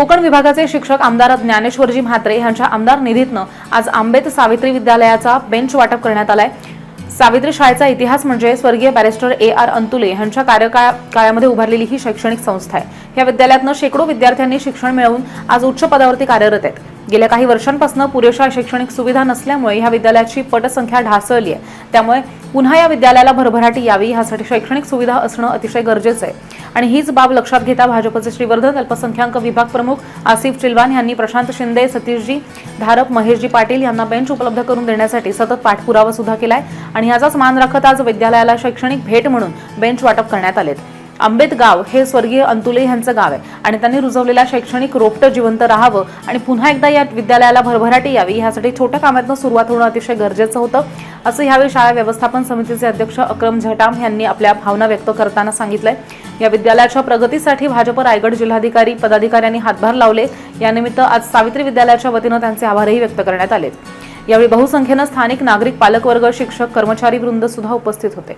कोकण विभागाचे शिक्षक आमदार ज्ञानेश्वरजी म्हात्रे यांच्या आमदार निधीतनं आज आंबेत सावित्री विद्यालयाचा बेंच वाटप करण्यात आलाय. सावित्री शाळेचा इतिहास म्हणजे स्वर्गीय बॅरिस्टर ए आर अंतुले यांच्या कार्यकाळ काळामध्ये उभारलेली ही शैक्षणिक संस्था आहे. या विद्यालयातनं शेकडो विद्यार्थ्यांनी शिक्षण मिळवून आज उच्च पदावरती कार्यरत आहेत. गेल्या काही वर्षांपासून पुरेशा शैक्षणिक सुविधा नसल्यामुळे ह्या विद्यालयाची पटसंख्या ढासळली आहे. त्यामुळे पुन्हा या विद्यालयाला भरभराटी यावी. यासाठी शैक्षणिक सुविधा असणं अतिशय गरजेचं आहे. आणि हीच बाब लक्षात घेता भाजपचे श्रीवर्धन अल्पसंख्याक विभाग प्रमुख आसिफ चिलवान यांनी प्रशांत शिंदे सतीशजी धारप महेशजी पाटील यांना बेंच उपलब्ध करून देण्यासाठी सतत पाठपुरावा सुद्धा केलाय. आणि याचाच मान राखत आज विद्यालयाला शैक्षणिक भेट म्हणून बेंच वाटप करण्यात आलेत. आंबेतगाव हे स्वर्गीय अंतुले यांचं गाव आहे. आणि त्यांनी रुजवलेल्या शैक्षणिक रोपटं जिवंत राहावं आणि पुन्हा एकदा या विद्यालयाला भरभराटी यावी यासाठी छोट्या कामातनं सुरुवात होणं अतिशय गरजेचं होतं. असं यावेळी शाळा व्यवस्थापन समितीचे अध्यक्ष अक्रम झटाम यांनी आपल्या भावना व्यक्त करताना सांगितलंय. या विद्यालयाच्या प्रगतीसाठी भाजप रायगड जिल्हाधिकारी पदाधिकाऱ्यांनी हातभार लावले. यानिमित्त आज सावित्री विद्यालयाच्या वतीनं त्यांचे आभारही व्यक्त करण्यात आले यावेळी बहुसंख्येनं स्थानिक नागरिक पालकवर्ग शिक्षक कर्मचारी वृंद सुद्धा उपस्थित होते.